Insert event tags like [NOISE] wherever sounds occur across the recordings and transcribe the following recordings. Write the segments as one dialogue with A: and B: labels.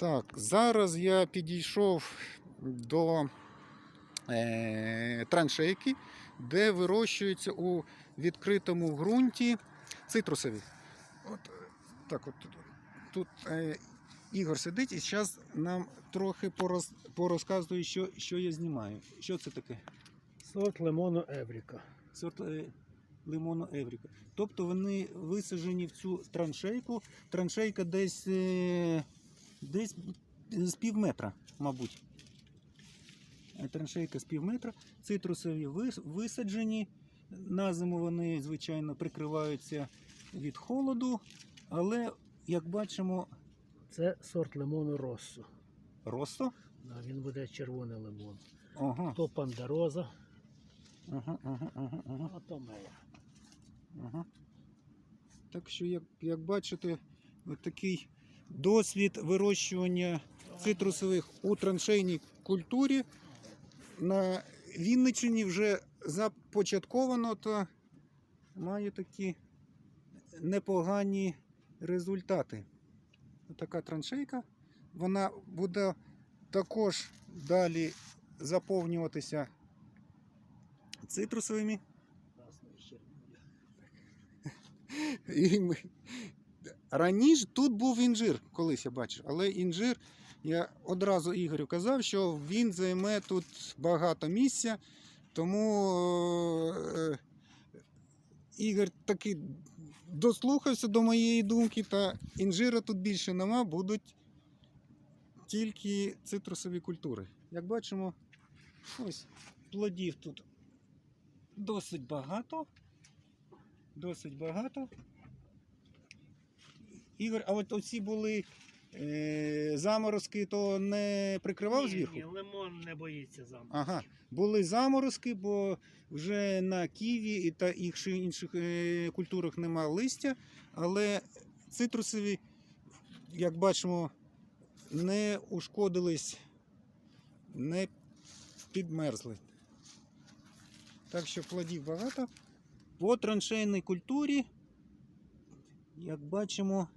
A: Так, зараз я підійшов до е, траншейки, де вирощуються у відкритому ґрунті цитрусові. От так, от тут, тут е, Ігор сидить і зараз нам трохи пороз, порозказує, що, що я знімаю. Що це таке?
B: Сорт лимону Евріка.
A: Сорт е, лимону Евріка. Тобто вони висаджені в цю траншейку. Траншейка десь, е, десь з пів метра, мабуть. Е, Траншейка з пів метра. Цитрусові висаджені. На зиму вони, звичайно, прикриваються від холоду, але, як бачимо,
B: Це сорт лимону Россо.
A: росто.
B: Да, він буде червоний лимон.
A: Ага,
B: То пандероза,
A: ага, ага, ага, ага.
B: а то мея.
A: Ага. Так що, як, як бачите, от такий досвід вирощування цитрусових у траншейній культурі на Вінниччині вже започатковано та має такі непогані результати. Така траншейка. Вона буде також далі заповнюватися цитрусовими. [LAUGHS] І ми... Раніше тут був інжир, колись я бачив, але інжир, я одразу Ігорю казав, що він займе тут багато місця, тому е, Ігор таки дослухався до моєї думки, та інжира тут більше нема, будуть тільки цитрусові культури. Як бачимо, ось плодів тут досить багато. Досить багато. Ігор, а от оці були е, заморозки, то не прикривав
B: Ні,
A: зверху?
B: Ні, лимон не боїться замку.
A: Ага, були заморозки, бо вже на ківі і та інших, інших е, культурах нема листя, але цитрусові, як бачимо, не ушкодились, не підмерзли. Так що плодів багато. По траншейній культурі, як бачимо,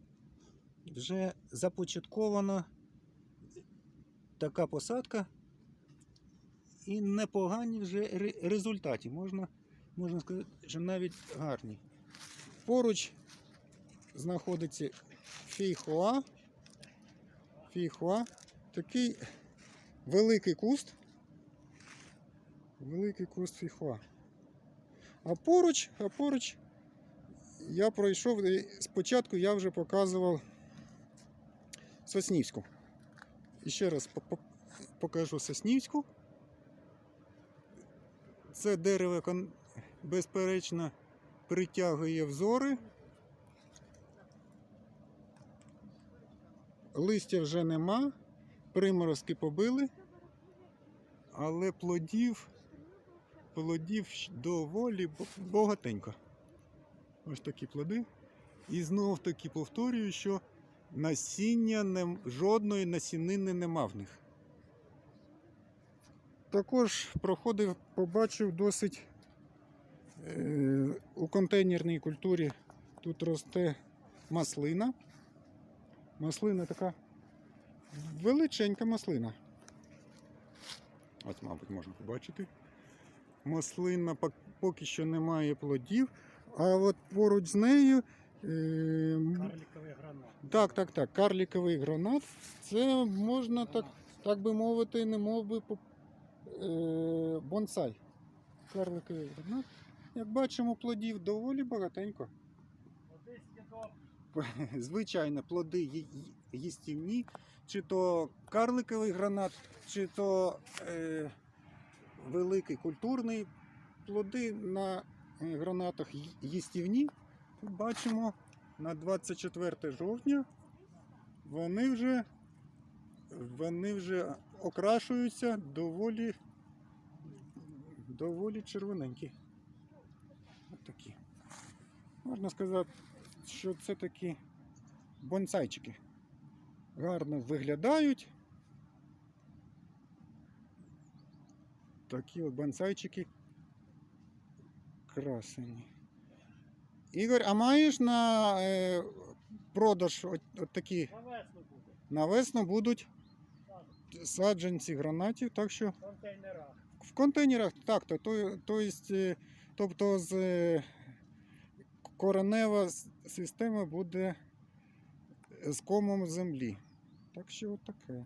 A: вже започаткована така посадка і непогані вже ре- результати. Можна, можна сказати, що навіть гарні. Поруч знаходиться фейхоа. Фейхоа. Такий великий куст. Великий куст фейхоа. А поруч, а поруч я пройшов, спочатку я вже показував Соснівську. І ще раз по- по- покажу Соснівську. Це дерево безперечно притягує взори. Листя вже нема, приморозки побили, але плодів, плодів доволі б- багатенько. Ось такі плоди. І знов таки повторюю, що насіння не, жодної насінини нема в них. Також проходив, побачив досить е, у контейнерній культурі тут росте маслина. Маслина така величенька маслина. Ось, мабуть, можна побачити. Маслина поки що не має плодів, а от поруч з нею. Е,
B: Карліковий гранат.
A: так, так, так. Карліковий гранат. Це можна так, так би мовити, не мов би е, бонсай. Карликовий гранат. Як бачимо, плодів доволі багатенько. [LAUGHS] Звичайно, плоди їстівні, чи то карликовий гранат, чи то е, великий культурний. Плоди на е, гранатах їстівні. Тут бачимо на 24 жовтня вони вже, вони вже окрашуються доволі, доволі червоненькі. От такі. Можна сказати, що це такі бонсайчики. Гарно виглядають. Такі от бонсайчики красені. Ігор, а маєш на е, продаж от, от такі
B: На весну буде.
A: На весну будуть саджанці гранатів, так що
B: В контейнерах.
A: в контейнерах так, то, то, то е, тобто з е, коренева система буде з комом землі. Так що от таке.